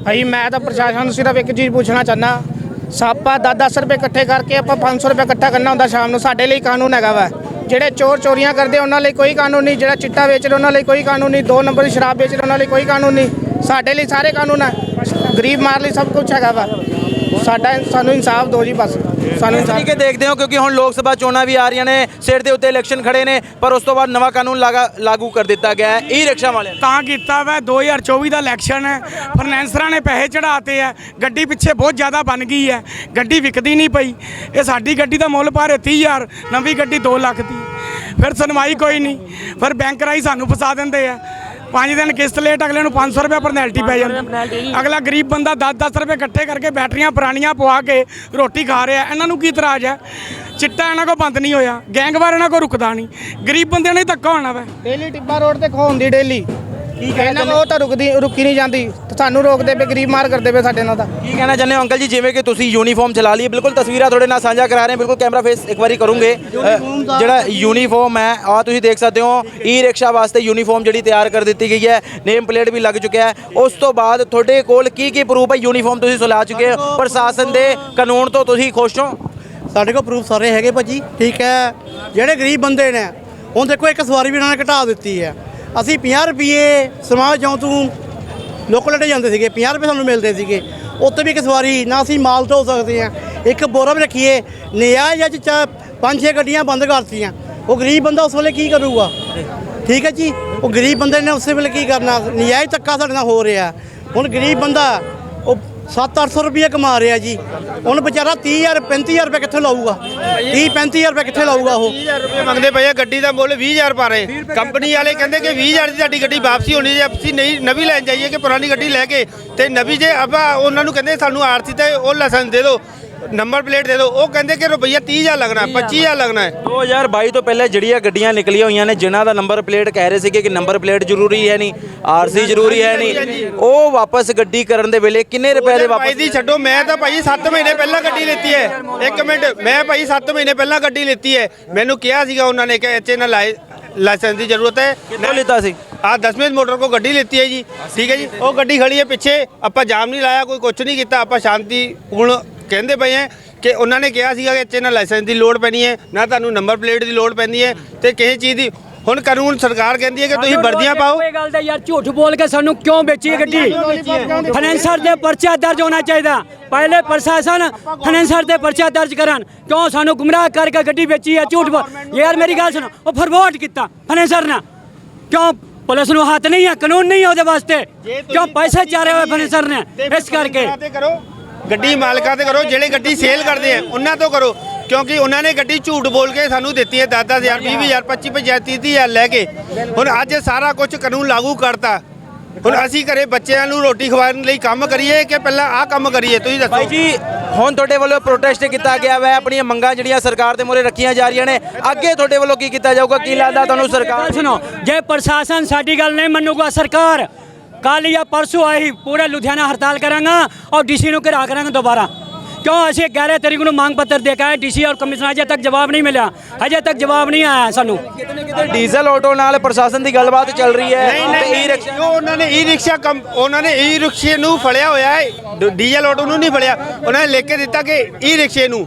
[SPEAKER 3] ਭਾਈ ਮੈਂ ਤਾਂ ਪ੍ਰਸ਼ਾਸਨ ਨੂੰ ਸਿਰਫ ਇੱਕ ਚੀਜ਼ ਪੁੱਛਣਾ ਚਾਹੁੰਦਾ। ਸਾਪਾ 10-10 ਰੁਪਏ ਇਕੱਠੇ ਕਰਕੇ ਆਪਾਂ 500 ਰੁਪਏ ਇਕੱਠਾ ਕਰਨਾ ਹੁੰਦਾ ਸ਼ਾਮ ਨੂੰ, ਸਾਡੇ ਲਈ ਕਾਨੂੰਨ ਹੈਗਾ ਵਾ। ਜਿਹੜੇ ਚੋਰ ਚੋਰੀਆਂ ਕਰਦੇ, ਉਹਨਾਂ ਲਈ ਕੋਈ ਕਾਨੂੰਨ ਨਹੀਂ। ਜਿਹੜਾ ਚਿੱਟਾ ਵੇਚ ਰਿਹਾ, ਉਹਨਾਂ ਲਈ ਕੋਈ ਕਾਨੂੰਨ ਨਹੀਂ। ਦੋ ਨੰਬਰ ਦੀ ਸ਼ਰਾਬ ਵੇਚ ਰਿਹਾ, ਉਹਨਾਂ ਲਈ ਕੋਈ ਕਾਨੂੰਨ ਨਹੀਂ। ਸਾਡੇ ਲਈ ਸਾਰੇ ਕਾਨੂੰਨ ਹੈ ਗਰੀਬ ਮਾਰ ਲਈ ਸਭ ਕੁਝ ਹੈਗਾ ਵਾ। ਸਾਡਾ ਸਾਨੂੰ ਇਨਸਾਫ ਦਿਓ ਜੀ ਬਸ। ਸਾਨੂੰ
[SPEAKER 1] ਇਸ ਤਰੀਕੇ ਦੇਖਦੇ ਹੋ ਕਿਉਂਕਿ ਹੁਣ ਲੋਕ ਸਭਾ ਚੋਣਾਂ ਵੀ ਆ ਰਹੀਆਂ ਨੇ ਸਿਰ ਦੇ ਉੱਤੇ ਇਲੈਕਸ਼ਨ ਖੜੇ ਨੇ ਪਰ ਉਸ ਤੋਂ ਬਾਅਦ ਨਵਾਂ ਕਾਨੂੰਨ ਲਾਗਾ ਲਾਗੂ ਕਰ ਦਿੱਤਾ ਗਿਆ ਹੈ। ਈ ਰਿਕਸ਼ਾ ਵਾਲਿਆਂ ਨੇ।
[SPEAKER 6] ਤਾਂ ਕੀਤਾ ਵਾ 2024 ਦਾ ਇਲੈਕਸ਼ਨ ਹੈ। ਫਾਈਨੈਂਸਰਾਂ ਨੇ ਪੈਸੇ ਚੜਾਤੇ ਆ ਗੱਡੀ ਪਿੱਛੇ ਬਹੁਤ ਜ਼ਿਆਦਾ ਬਣ ਗਈ ਹੈ। ਗੱਡੀ ਵਿਕਦੀ ਨਹੀਂ ਪਈ। ਇਹ ਸਾਡੀ ਗੱਡੀ ਦਾ ਮੁੱਲ ਭਾਰੇ 30000 ਨਵੀਂ ਗੱਡੀ 2 ਲੱਖ ਦੀ। ਫਿਰ ਸੁਣਵਾਈ ਕੋਈ ਨਹੀਂ। ਫਿਰ ਬੈਂਕ ਰਾਹੀਂ ਸਾਨੂੰ ਫਸਾ ਦਿੰਦੇ ਆ। ਪੰਜ ਦਿਨ ਕਿਸ਼ਤ ਲੇਟ ਅਗਲੇ ਨੂੰ 500 ਰੁਪਏ ਪੈਨਲਟੀ ਪੈ ਜਾਂਦੀ। ਅਗਲਾ ਗਰੀਬ ਬੰਦਾ 10-10 ਰੁਪਏ ਇਕੱਠੇ ਕਰਕੇ ਬੈਟਰੀਆਂ ਪੁਰਾਣੀਆਂ ਪਵਾ ਕੇ ਰੋਟੀ ਖਾ ਰਿਹਾ। ਇਹਨਾਂ ਨੂੰ ਕੀ ਇਤਰਾਜ਼ ਹੈ? ਚਿੱਟਾ ਇਹਨਾਂ ਕੋ ਬੰਦ ਨਹੀਂ ਹੋਇਆ। ਗੈਂਗਵਾਰ ਇਹਨਾਂ ਕੋ ਰੁਕਦਾ ਨਹੀਂ। ਗਰੀਬ ਬੰਦਿਆਂ ਨੇ ਧੱਕਾ ਹੋਣਾ ਵਾ।
[SPEAKER 3] ਡੇਲੀ ਟਿੱਬਾ ਰੋਡ ਤੇ ਖੋਉਂਦੀ ਡੇਲੀ ਕੀ ਕਹਿਣਾ ਉਹ ਤਾਂ ਰੁਕਦੀ ਰੁਕੀ ਨਹੀਂ ਜਾਂਦੀ। ਤੇ ਸਾਨੂੰ ਰੋਕਦੇ ਪਏ ਗਰੀਬ ਮਾਰ ਕਰਦੇ ਪਏ ਸਾਡੇ ਨਾਲ ਤਾਂ।
[SPEAKER 1] ਕੀ ਕਹਿਣਾ ਚਾਹੁੰਦੇ ਹੋ ਅੰਕਲ ਜੀ? ਜਿਵੇਂ ਕਿ ਤੁਸੀਂ ਯੂਨੀਫਾਰਮ ਚਲਾ ਲਈ ਹੈ, ਬਿਲਕੁਲ ਤਸਵੀਰਾਂ ਤੁਹਾਡੇ ਨਾਲ ਸਾਂਝਾ ਕਰਾ ਰਹੇ ਹਾਂ ਬਿਲਕੁਲ ਕੈਮਰਾ ਫੇਸ ਇੱਕ ਵਾਰੀ ਕਰੂੰਗੇ। ਅ, ਜਿਹੜਾ ਯੂਨੀਫਾਰਮ ਹੈ ਆ ਤੁਸੀਂ ਦੇਖ ਸਕਦੇ ਹੋ ਈ ਰਿਕਸ਼ਾ ਵਾਸਤੇ ਯੂਨੀਫਾਰਮ ਜਿਹੜੀ ਤਿਆਰ ਕਰ ਦਿੱਤੀ ਗਈ ਹੈ ਨੇਮ ਪਲੇਟ ਵੀ ਲੱਗ ਚੁੱਕਿਆ ਹੈ। ਉਸ ਤੋਂ ਬਾਅਦ ਤੁਹਾਡੇ ਕੋਲ ਕੀ ਕੀ ਪ੍ਰੂਫ ਹੈ? ਯੂਨੀਫਾਰਮ ਤੁਸੀਂ ਸੁਲਾ ਚੁੱਕੇ ਹੋ। ਪ੍ਰਸ਼ਾਸਨ ਦੇ ਕਾਨੂੰਨ ਤੋਂ ਤੁਸੀਂ ਖੁਸ਼ ਹੋ?
[SPEAKER 7] ਸਾਡੇ ਕੋਲ ਪ੍ਰੂਫ ਸਾਰੇ ਹੈਗੇ ਭਾਜੀ ਠੀਕ ਹੈ। ਜਿਹੜੇ ਗਰੀਬ ਬੰਦੇ ਨੇ ਹੁਣ ਦੇਖੋ ਇੱਕ ਸਵਾਰੀ ਵੀ ਉਹਨਾਂ ਨੇ ਘਟਾ ਦਿੱਤੀ ਹੈ। ਅਸੀਂ 50 ਰੁਪਏ ਸਮਾਜ ਚੋਂ ਤੋਂ ਲੋਕਲ ਲੈ ਜਾਂਦੇ ਸੀਗੇ 50 ਰੁਪਏ ਸਾਨੂੰ ਮਿਲਦੇ ਸੀਗੇ। ਉੱਥੇ ਵੀ ਇੱਕ ਸਵਾਰੀ, ਨਾ ਅਸੀਂ ਮਾਲ ਢੋ ਸਕਦੇ ਹਾਂ। ਇੱਕ ਬੋਰਾ ਵੀ ਰੱਖੀਏ ਨਿਆਜ ਅੱਜ ਚ ਪੰਜ ਛੇ ਗੱਡੀਆਂ ਬੰਦ ਕਰਤੀਆਂ। ਉਹ ਗਰੀਬ ਬੰਦਾ ਉਸ ਵੇਲੇ ਕੀ ਕਰੂਗਾ? ਠੀਕ ਹੈ ਜੀ? ਉਹ ਗਰੀਬ ਬੰਦੇ ਨੇ ਉਸੇ ਵੇਲੇ ਕੀ ਕਰਨਾ? ਨਿਆਜ ਧੱਕਾ ਸਾਡੇ ਨਾਲ ਹੋ ਰਿਹਾ। ਹੁਣ ਗਰੀਬ ਬੰਦਾ 7-800 ਰੁਪਏ ਕਮਾ ਰਿਹਾ ਜੀ। ਹੁਣ ਵਿਚਾਰਾ 30000 35000 ਰੁਪਏ ਕਿੱਥੇ ਲਾਊਗਾ? 30 35000 ਰੁਪਏ ਕਿੱਥੇ ਲਾਊਗਾ ਉਹ?
[SPEAKER 8] 20000 ਰੁਪਏ ਮੰਗਦੇ ਪਏ ਆ ਗੱਡੀ ਦਾ ਮੁੱਲ 20000 ਪਾ ਰਹੇ। ਕੰਪਨੀ ਵਾਲੇ ਕਹਿੰਦੇ ਕਿ 20000 ਦੀ ਤੁਹਾਡੀ ਗੱਡੀ ਵਾਪਸੀ ਹੋਣੀ ਜੇ ਅਸੀਂ ਨਹੀਂ ਨਵੀਂ ਲੈਣ ਜਾਈਏ ਕਿ ਪੁਰਾਣੀ ਗੱਡੀ ਲੈ ਕੇ ਤੇ ਨਵੀਂ ਜੇ ਆਪਾਂ ਉਹਨਾਂ ਨੂੰ ਕਹਿੰਦੇ ਸਾਨੂੰ ਆਰਸੀ ਤੇ ਉਹ ਲਾਇਸੈਂਸ ਦੇ ਦਿਓ। ਨੰਬਰ ਪਲੇਟ ਦੇ ਦਿਓ। ਉਹ ਕਹਿੰਦੇ ਕਿ ਰੁਪਈਆ 30000 ਲੱਗਣਾ 25000 ਲੱਗਣਾ ਹੈ।
[SPEAKER 1] 2022 ਤੋਂ ਪਹਿਲੇ ਜਿਹੜੀਆਂ ਗੱਡੀਆਂ ਨਿਕਲੀਆਂ ਹੋਈਆਂ ਨੇ ਜਿਨ੍ਹਾਂ ਦਾ ਨੰਬਰ ਪਲੇਟ ਕਹਿ ਰਹੇ ਸੀਗੇ ਕਿ ਨੰਬਰ ਪਲੇਟ ਜ਼ਰੂਰੀ ਹੈ ਨਹੀਂ ਆਰਸੀ ਜ਼ਰੂਰੀ ਹੈ ਨਹੀਂ ਉਹ ਵਾਪਸ ਗੱਡੀ ਕਰਨ ਦੇ ਵੇਲੇ ਕਿੰਨੇ ਰੁਪਏ ਦੇ
[SPEAKER 8] ਭਾਈ
[SPEAKER 1] ਵਾਪਸ
[SPEAKER 8] ਦੀ ਛੱਡੋ ਮੈਂ ਤਾਂ ਭਾਈ 7 ਮਹੀਨੇ ਪਹਿਲਾਂ ਗੱਡੀ ਲਿੱਤੀ ਹੈ। ਇੱਕ ਮਿੰਟ ਮੈਂ ਭਾਈ 7 ਮਹੀਨੇ ਪਹਿਲਾਂ ਗੱਡੀ ਲਿੱਤੀ ਹੈ। ਮੈਨੂੰ ਕਿਹਾ ਸੀਗਾ ਉਹਨਾਂ ਨੇ ਕਿ ਇੱਥੇ ਨਾ ਲਾਇ- ਲਾਇਸੈਂਸ ਦੀ ਜ਼ਰੂਰਤ ਹੈ।
[SPEAKER 1] ਕਿੰਨੇ ਲਿੱਤਾ ਸੀ?
[SPEAKER 8] ਆ ਦਸਵੇਂ ਮੋਟਰ ਕੋ ਗੱਡੀ ਲੈਤੀ ਹੈ ਜੀ। ਠੀਕ ਹੈ ਜੀ। ਉਹ ਗੱਡੀ ਖੜੀ ਹੈ ਪਿੱਛੇ। ਆਪਾਂ ਜਾਮ ਨਹੀਂ ਲਾਇਆ ਕੋਈ ਕੁਝ ਨਹੀਂ ਕੀਤਾ। ਆਪਾਂ ਸ਼ਾਂਤੀ ਹੁਣ ਕਹਿੰਦੇ ਪਏ ਆ ਕਿ ਉਹਨਾਂ ਨੇ ਕਿਹਾ ਸੀਗਾ ਕਿ ਇੱਥੇ ਨਾ ਲਾਇਸੈਂਸ ਦੀ ਲੋੜ ਪੈਣੀ ਹੈ ਨਾ ਤੁਹਾਨੂੰ ਨੰਬਰ ਪਲੇਟ ਦੀ ਲੋੜ ਪੈਂਦੀ ਹੈ ਤੇ ਕਿਸੇ ਚੀਜ਼ ਦੀ। ਹੁਣ ਕਾਨੂੰਨ ਸਰਕਾਰ ਕਹਿੰਦੀ ਹੈ ਕਿ ਤੁਸੀਂ ਵਰਦੀਆਂ ਪਾਓ।
[SPEAKER 2] ਇਹ ਗੱਲ ਦਾ ਯਾਰ ਝੂਠ ਬੋਲ ਕੇ ਸਾਨੂੰ ਕਿਉਂ ਵੇਚੀ ਗੱਡੀ? ਫਾਈਨੈਂਸਰ ਦੇ ਪਰਚਾ ਦਰਜ ਹੋਣਾ ਚਾਹੀਦਾ। ਪਹਿਲੇ ਪ੍ਰਸ਼ਾਸਨ ਫਾਈਨੈਂਸਰ ਦੇ ਪਰਚਾ ਦਰਜ ਕਰਨ। ਕਿਉਂ ਸਾਨੂੰ ਗੁੰਮਰਾਹ ਕਰਕੇ ਗੱਡੀ ਵੇਚੀ ਹੈ ਝੂਠ ਬੋਲ ਯਾਰ ਮੇਰੀ ਗੱਲ ਸੁਣੋ ਉਹ ਫਰਵੋਟ ਕੀਤਾ ਫਾਈਨੈਂਸਰ ਨੇ। ਕਿਉਂ ਪੁਲਿਸ ਨੂੰ ਹੱਥ ਨਹੀਂ ਹੈ ਕਾਨੂੰਨ ਨਹੀਂ ਹੈ ਉਹਦੇ ਵਾਸਤੇ। ਕਿਉਂ ਪੈਸੇ ਚਾਰੇ ਹੋਏ ਫਾਈਨੈਂਸਰ ਨੇ? ਇਸ ਕਰਕੇ
[SPEAKER 8] ਕਰੋ। ਗੱਡੀ ਮਾਲਕਾਂ ਤੇ ਕਰੋ ਜਿਹੜੇ ਗੱਡੀ ਸੇਲ ਕਰਦੇ ਆ ਉਹਨਾਂ ਤੋਂ ਕਰੋ। ਕਿਉਂਕਿ ਉਹਨਾਂ ਨੇ ਗੱਡੀ ਝੂਠ ਬੋਲ ਕੇ ਸਾਨੂੰ ਦਿੱਤੀ ਹੈ 10-10000 20,000 25,000 30,000 ਲੈ ਕੇ। ਹੁਣ ਅੱਜ ਸਾਰਾ ਕੁਝ ਕਾਨੂੰਨ ਲਾਗੂ ਕਰਤਾ। ਹੁਣ ਅਸੀਂ ਘਰੇ ਬੱਚਿਆਂ ਨੂੰ ਰੋਟੀ ਖਵਾਉਣ ਲਈ ਕੰਮ ਕਰੀਏ ਕਿ ਪਹਿਲਾਂ ਆਹ ਕੰਮ ਕਰੀਏ ਤੁਸੀਂ
[SPEAKER 1] ਭਾਈ
[SPEAKER 8] ਦੱਸੋ
[SPEAKER 1] ਜੀ ਹੁਣ ਤੁਹਾਡੇ ਵੱਲੋਂ ਪ੍ਰੋਟੈਸਟ ਕੀਤਾ ਗਿਆ ਹੈ ਆਪਣੀਆਂ ਮੰਗਾਂ ਜਿਹੜੀਆਂ ਸਰਕਾਰ ਦੇ ਮੂਹਰੇ ਰੱਖੀਆਂ ਜਾ ਰਹੀਆਂ ਨੇ। ਅੱਗੇ ਤੁਹਾਡੇ ਵੱਲੋਂ ਕੀ ਕੀਤਾ ਜਾਊਗਾ? ਕੀ ਲੱਗਦਾ ਤੁਹਾਨੂੰ ਸਰਕਾਰ
[SPEAKER 2] ਸੁਣੋ ਜੇ ਪ੍ਰਸ਼ਾਸਨ ਸਾਡੀ ਗੱਲ ਨਹੀਂ ਮੰਨੂਗਾ ਸਰਕਾਰ ਕੱਲ ਜਾਂ ਪਰਸੋਂ ਆਹੀ ਪੂਰਾ ਲੁਧਿਆਣਾ ਹੜਤਾਲ ਕਰਾਂਗਾ ਔਰ ਡੀਸੀ ਨੂੰ ਘਿਰਾ ਕਰਾਂਗਾ ਦੁਬਾਰਾ। ਕਿਉਂ ਅਸੀਂ 11 ਤਰੀਕ ਨੂੰ ਮੰਗ ਪੱਤਰ ਦੇ ਕੇ ਆਏ ਡੀਸੀ ਔਰ ਕਮਿਸ਼ਨਰ ਅਜੇ ਤੱਕ ਜਵਾਬ ਨਹੀਂ ਮਿਲਿਆ। ਅਜੇ ਤੱਕ ਜਵਾਬ ਨਹੀਂ ਆਇਆ ਸਾਨੂੰ।
[SPEAKER 1] ਕਿਤੇ ਕਿਤੇ ਡੀਜ਼ਲ ਆਟੋ ਨਾਲ ਪ੍ਰਸ਼ਾਸਨ ਦੀ ਗੱਲਬਾਤ ਚੱਲ ਰਹੀ ਹੈ।
[SPEAKER 8] ਨਹੀਂ ਨਹੀਂ
[SPEAKER 1] ਤੇ ਈ-ਰਿਕਸ਼ਾ
[SPEAKER 8] ਜੋ ਉਹਨਾਂ ਨੇ ਈ ਰਿਕਸ਼ਾ ਕੰਮ ਉਹਨਾਂ ਨੇ ਈ ਰਿਕਸ਼ੇ ਨੂੰ ਫੜਿਆ ਹੋਇਆ ਹੈ। ਡੀਜ਼ਲ ਆਟੋ ਨੂੰ ਨਹੀਂ ਫੜਿਆ। ਉਹਨਾਂ ਨੇ ਲਿਖ ਕੇ ਦਿੱਤਾ ਕਿ ਈ ਰਿਕਸ਼ੇ ਨੂੰ।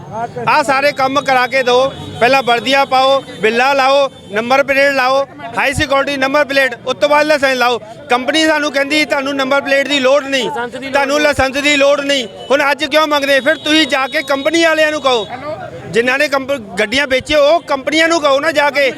[SPEAKER 8] ਆਹ ਸਾਰੇ ਕੰਮ ਕਰਾ ਕੇ ਦਿਓ। ਪਹਿਲਾਂ ਵਰਦੀਆਂ ਪਾਓ ਬਿੱਲਾ ਲਾਓ ਨੰਬਰ ਪਲੇਟ ਲਾਓ ਹਾਈ ਸਿਕਿਉਰਿਟੀ ਨੰਬਰ ਪਲੇਟ ਉਸ ਤੋਂ ਬਾਅਦ ਲਾਇਸੈਂਸ ਲਾਓ। ਕੰਪਨੀ ਸਾਨੂੰ ਕਹਿੰਦੀ ਤੁਹਾਨੂੰ ਨੰਬਰ ਪਲੇਟ ਦੀ ਲੋੜ ਨਹੀਂ। ਤੁਹਾਨੂੰ ਲਾਇਸੈਂਸ ਦੀ ਲੋੜ ਨਹੀਂ। ਹੁਣ ਅੱਜ ਕਿਉਂ ਮੰਗਦੇ? ਫਿਰ ਤੁਸੀਂ ਜਾ ਕੇ ਕੰਪਨੀ ਵਾਲਿਆਂ ਨੂੰ ਕਹੋ। ਜਿਨ੍ਹਾਂ ਨੇ ਕੰਪ- ਗੱਡੀਆਂ ਵੇਚੇ ਉਹ ਕੰਪਨੀਆਂ ਨੂੰ ਕਹੋ ਨਾ ਜਾ ਕੇ।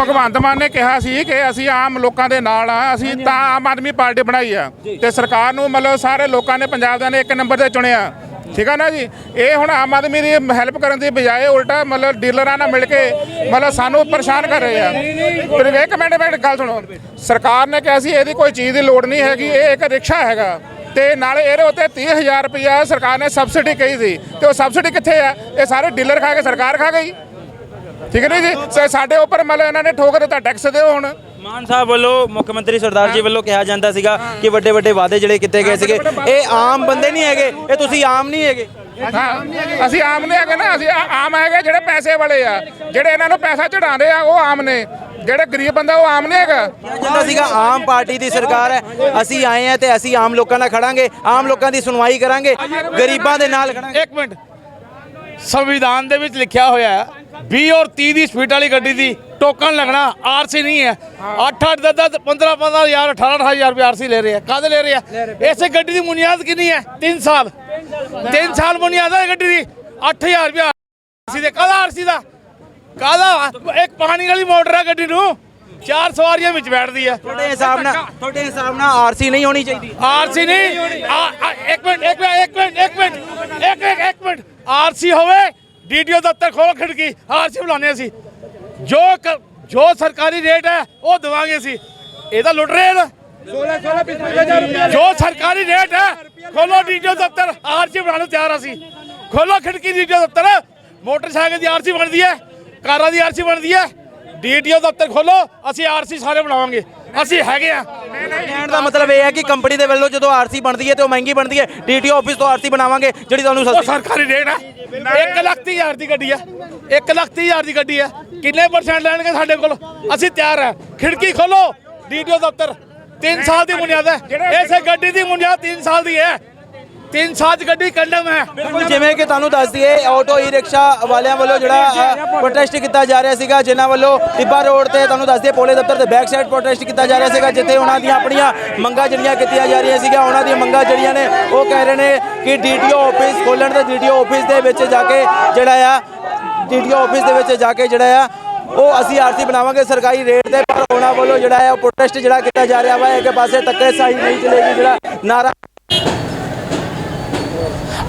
[SPEAKER 4] ਭਗਵੰਤ ਮਾਨ ਨੇ ਕਿਹਾ ਸੀ ਕਿ ਅਸੀਂ ਆਮ ਲੋਕਾਂ ਦੇ ਨਾਲ ਆ ਅਸੀਂ ਤਾਂ ਆਮ ਆਦਮੀ ਪਾਰਟੀ ਬਣਾਈ ਆ। ਤੇ ਸਰਕਾਰ ਨੂੰ ਮਤਲਬ ਸਾਰੇ ਲੋਕਾਂ ਨੇ ਪੰਜਾਬ ਦੇ ਨੇ ਇੱਕ ਨੰਬਰ ਤੇ ਚੁਣਿਆ। ਠੀਕ ਆ ਨਾ ਜੀ? ਇਹ ਹੁਣ ਆਮ ਆਦਮੀ ਦੀ ਹੈਲਪ ਕਰਨ ਦੀ ਬਜਾਏ ਉਲਟਾ ਮਤਲਬ ਡੀਲਰਾਂ ਨਾਲ ਮਿਲ ਕੇ ਮਤਲਬ ਸਾਨੂੰ ਪਰੇਸ਼ਾਨ ਕਰ ਰਹੇ ਆ। ਪਰ ਇੱਕ ਮਿੰਟ ਮਿੰਟ ਗੱਲ ਸੁਣੋ। ਸਰਕਾਰ ਨੇ ਕਿਹਾ ਸੀ ਇਹਦੀ ਕੋਈ ਚੀਜ਼ ਦੀ ਲੋੜ ਨਹੀਂ ਹੈਗੀ ਇਹ ਇੱਕ ਰਿਕਸ਼ਾ ਹੈਗਾ। ਤੇ ਨਾਲੇ ਇਹਦੇ ਉੱਤੇ 30000 ਰੁਪਇਆ ਸਰਕਾਰ ਨੇ ਸਬਸਿਡੀ ਕਹੀ ਸੀ। ਤੇ ਉਹ ਸਬਸਿਡੀ ਕਿੱਥੇ ਆ? ਇਹ ਸਾਰੇ ਡੀਲਰ ਖਾ ਕੇ ਸਰਕਾਰ ਖਾ ਗਈ। ਠੀਕ ਹੈ ਨਾ ਜੀ? ਸਾਡੇ ਉੱਪਰ ਮਤਲਬ ਇਹਨਾਂ ਨੇ ਠੋਕ ਦਿੱਤਾ ਟੈਕਸ ਦਿਓ ਹੁਣ।
[SPEAKER 1] ਮਾਨ ਸਾਹਿਬ ਵੱਲੋਂ ਮੁੱਖ ਮੰਤਰੀ ਸਰਦਾਰ ਜੀ ਵੱਲੋਂ ਕਿਹਾ ਜਾਂਦਾ ਸੀਗਾ ਕਿ ਵੱਡੇ ਵੱਡੇ ਵਾਅਦੇ ਜਿਹੜੇ ਕੀਤੇ ਗਏ ਸੀਗੇ ਇਹ ਆਮ ਬੰਦੇ ਨਹੀਂ ਹੈਗੇ ਇਹ ਤੁਸੀਂ ਆਮ ਨਹੀਂ ਹੈਗੇ।
[SPEAKER 4] ਅਸੀਂ ਆਮ ਨਹੀਂ ਹੈਗੇ ਨਾ ਅਸੀਂ ਆਮ ਹੈਗੇ ਜਿਹੜੇ ਪੈਸੇ ਵਾਲੇ ਆ। ਜਿਹੜੇ ਇਹਨਾਂ ਨੂੰ ਪੈਸਾ ਚੜਾਉਂਦੇ ਆ ਉਹ ਆਮ ਨੇ। ਜਿਹੜੇ ਗਰੀਬ ਬੰਦਾ ਉਹ ਆਮ ਨਹੀਂ ਹੈਗਾ।
[SPEAKER 1] ਜਾਂਦਾ ਸੀਗਾ ਆਮ ਪਾਰਟੀ ਦੀ ਸਰਕਾਰ ਹੈ ਅਸੀਂ ਆਏ ਆ ਤੇ ਅਸੀਂ ਆਮ ਲੋਕਾਂ ਨਾਲ ਖੜਾਂਗੇ ਆਮ ਲੋਕਾਂ ਦੀ ਸੁਣਵਾਈ ਕਰਾਂਗੇ ਗਰੀਬਾਂ ਦੇ ਨਾਲ ਖੜਾਂਗੇ।
[SPEAKER 9] ਇੱਕ ਮਿੰਟ। ਸੰਵਿਧਾਨ ਦੇ ਵਿੱਚ ਲਿਖਿਆ ਹੋਇਆ ਹੈ 20 ਔਰ 30 ਦੀ ਸਪੀਡ ਵਾਲੀ ਗੱਡੀ ਦੀ ਟੋਕਨ ਲੱਗਣਾ ਆਰਸੀ ਨਹੀਂ ਹੈ। 8 8 10 10 15 15 ਹਜ਼ਾਰ 18 18000 ਰੁਪਏ ਆਰਸੀ ਲੈ ਰਹੇ ਆ ਕਾਹਦੇ ਲੈ ਰਹੇ ਆ ਇਸੇ ਗੱਡੀ ਦੀ ਬੁਨਿਆਦ ਕਿੰਨੀ ਹੈ? 3 ਸਾਲ। 3 ਸਾਲ ਬੁਨਿਆਦ। ਹੈ ਗੱਡੀ ਦੀ। 8000 ਰੁਪਏ ਆਰਸੀ ਦੇ। ਕਾਹਦਾ ਆਰਸੀ ਦਾ? ਕਾਹਦਾ? ਇੱਕ ਪਾਣੀ ਵਾਲੀ ਮੋਟਰ ਹੈ ਗੱਡੀ ਨੂੰ। ਚਾਰ ਸਵਾਰੀਆਂ ਵਿੱਚ ਬੈਠਦੀ ਹੈ
[SPEAKER 1] ਤੁਹਾਡੇ ਹਿਸਾਬ ਨਾਲ ਤੁਹਾਡੇ ਹਿਸਾਬ ਨਾਲ ਆਰਸੀ ਨਹੀਂ ਹੋਣੀ ਚਾਹੀਦੀ।
[SPEAKER 9] ਆਰਸੀ ਨਹੀਂ। ਆ- ਆ- ਇੱਕ ਮਿੰਟ ਇੱਕ ਮਿੰਟ ਇੱਕ ਮਿੰਟ ਇੱਕ ਮਿੰਟ ਇੱਕ ਇੱਕ ਇੱਕ ਮਿੰਟ। ਆਰਸੀ ਹੋਵੇ ਡੀਡੀਓ ਦਫ਼ਤਰ ਖੋਲ ਖਿੜਕੀ ਆਰਸੀ ਬੁਲਾਉਂਦੇ ਅਸੀਂ। ਜੋ ਕ- ਜੋ ਸਰਕਾਰੀ ਰੇਟ ਹੈ ਉਹ ਦਵਾਂਗੇ ਅਸੀਂ। ਇਹ ਤਾਂ ਲੁੱਟ ਰਹੇ ਨੇ? 16 16 ਜੋ ਸਰਕਾਰੀ ਰੇਟ ਹੈ ਖੋਲੋ ਡੀਡੀਓ ਦਫ਼ਤਰ ਆਰਸੀ ਬਣਾਉਣ ਨੂੰ ਤਿਆਰ ਅਸੀਂ। ਖੋਲੋ ਖਿੜਕੀ ਡੀਡੀਓ ਦਫ਼ਤਰ। ਮੋਟਰਸਾਈਕਲ ਦੀ ਆਰਸੀ ਬਣਦੀ ਹੈ। ਕਾਰਾਂ ਦੀ ਆਰਸੀ ਬਣਦੀ ਹੈ। ਡੀਡੀਓ ਦਫ਼ਤਰ ਖੋਲੋ ਅਸੀਂ ਆਰਸੀ ਸਾਰੇ ਬਣਾਵਾਂਗੇ। ਅਸੀਂ ਹੈਗੇ ਆ
[SPEAKER 1] ਕਹਿਣ ਦਾ ਮਤਲਬ ਇਹ ਹੈ ਕਿ ਕੰਪਨੀ ਦੇ ਵੱਲੋਂ ਜਦੋਂ ਆਰਸੀ ਬਣਦੀ ਹੈ ਤੇ ਉਹ ਮਹਿੰਗੀ ਬਣਦੀ ਹੈ ਡੀਟੀਓ ਆਫਿਸ ਤੋਂ ਆਰਸੀ ਬਣਾਵਾਂਗੇ ਜਿਹੜੀ ਤੁਹਾਨੂੰ ਸਸਤੀ
[SPEAKER 9] ਸਰਕਾਰੀ ਰੇਟ ਹੈ 1 ਲੱਖ ਤੀਹ ਹਜ਼ਾਰ ਦੀ ਗੱਡੀ ਹੈ 1 ਲੱਖ ਤੀਹ ਹਜ਼ਾਰ ਦੀ ਗੱਡੀ ਹੈ ਕਿੰਨੇ ਪਰਸੈਂਟ ਲੈਣਗੇ ਸਾਡੇ ਕੋਲ? ਅਸੀਂ ਤਿਆਰ ਹੈ ਖਿੜਕੀ ਖੋਲੋ ਡੀਡੀਓ ਦਫ਼ਤਰ। 3 ਸਾਲ ਦੀ ਬੁਨਿਆਦ ਹੈ। ਇਸੇ ਗੱਡੀ ਦੀ ਬੁਨਿਆਦ 3 ਸਾਲ ਦੀ ਹੈ। 3 ਸਾਲ ਗੱਡੀ ਕੰਡਮ ਹੈ।
[SPEAKER 1] ਬਿਲਕੁਲ ਜਿਵੇਂ ਕਿ ਤੁਹਾਨੂੰ ਦੱਸ ਦਈਏ, ਆਟੋ ਈ ਰਿਕਸ਼ਾ ਵਾਲਿਆਂ ਵੱਲੋਂ ਜਿਹੜਾ ਪ੍ਰੋਟੈਸਟ ਕੀਤਾ ਜਾ ਰਿਹਾ ਸੀਗਾ, ਜਿਨ੍ਹਾਂ ਵੱਲੋਂ ਟਿੱਬਾ ਰੋਡ ਤੇ ਤੁਹਾਨੂੰ ਦੱਸ ਦਈਏ, ਪੋਲੇ ਦਫ਼ਤਰ ਦੇ ਬੈਕ ਸਾਈਡ ਪ੍ਰੋਟੈਸਟ ਕੀਤਾ ਜਾ ਰਿਹਾ ਸੀਗਾ, ਜਿੱਥੇ ਉਹਨਾਂ ਦੀਆਂ ਆਪਣੀਆਂ ਮੰਗਾਂ ਜਿਹੜੀਆਂ ਕੀਤੀਆਂ ਜਾ ਰਹੀਆਂ ਸੀਗੀਆਂ, ਉਹਨਾਂ ਦੀਆਂ ਮੰਗਾਂ ਜਿਹੜੀਆਂ ਨੇ, ਉਹ ਕਹਿ ਰਹੇ ਨੇ ਕਿ ਡੀਟੀਓ ਆਫਿਸ ਖੋਲਣ ਤੇ ਡੀਟੀਓ ਆਫਿਸ ਦੇ ਵਿੱਚ ਜਾ ਕੇ ਜਿਹੜਾ ਆ ਡੀਟੀਓ ਆਫਿਸ ਦੇ ਵਿੱਚ ਜਾ ਕੇ ਜਿਹੜਾ ਆ, ਉਹ ਅਸੀਂ ਆਰਸੀ ਬਣਾਵਾਂਗੇ ਸਰਕਾਰੀ ਰੇਟ ਤੇ, ਪਰ ਉਹਨਾਂ ਵੱਲੋਂ ਜਿਹੜਾ ਹੈ ਉਹ ਪ੍ਰੋਟੈਸਟ ਜਿਹੜਾ ਕੀਤਾ ਜਾ ਰਿਹਾ ਵਾ ਇੱਕ ਪਾਸੇ ਤੱਕੇ ਸਾਈ ਨਹੀਂ ਚਲੇਗੀ, ਜਿਹੜਾ ਨਾਰਾ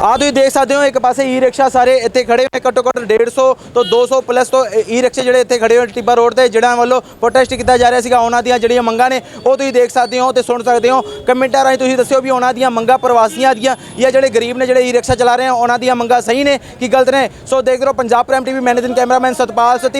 [SPEAKER 1] ਆ ਤੁਸੀਂ ਦੇਖ ਸਕਦੇ ਹੋ, ਇੱਕ ਪਾਸੇ ਈ ਰਿਕਸ਼ਾ ਸਾਰੇ ਇੱਥੇ ਖੜੇ ਹੋਏ, ਘੱਟੋ ਘੱਟ 150 ਤੋਂ 200 ਪਲੱਸ ਤੋਂ ਈ ਰਿਕਸ਼ੇ ਜਿਹੜੇ ਇੱਥੇ ਖੜੇ ਹੋਏ ਟਿੱਬਾ ਰੋਡ ਤੇ ਜਿਹੜਾ ਵੱਲੋਂ ਪ੍ਰੋਟੈਸਟ ਕੀਤਾ ਜਾ ਰਿਹਾ ਸੀਗਾ। ਉਹਨਾਂ ਦੀਆਂ ਜਿਹੜੀਆਂ ਮੰਗਾਂ ਨੇ, ਉਹ ਤੁਸੀਂ ਦੇਖ ਸਕਦੇ ਹੋ ਤੇ ਸੁਣ ਸਕਦੇ ਹੋ। ਕਮੈਂਟਾਂ ਰਾਹੀਂ ਤੁਸੀਂ ਦੱਸਿਓ ਵੀ ਉਹਨਾਂ ਦੀਆਂ ਮੰਗਾਂ ਪ੍ਰਵਾਸੀਆਂ ਦੀਆਂ ਜਾਂ ਜਿਹੜੇ ਗਰੀਬ ਨੇ ਜਿਹੜੇ ਈ ਰਿਕਸ਼ਾ ਚਲਾ ਰਹੇ ਆ, ਉਹਨਾਂ ਦੀਆਂ ਮੰਗਾਂ ਸਹੀ ਨੇ, ਕਿ ਗਲਤ ਨੇ? ਸੋ ਦੇਖ ਰਹੇ ਹੋ, Punjab prime TV managing cameraman Satpal Sati.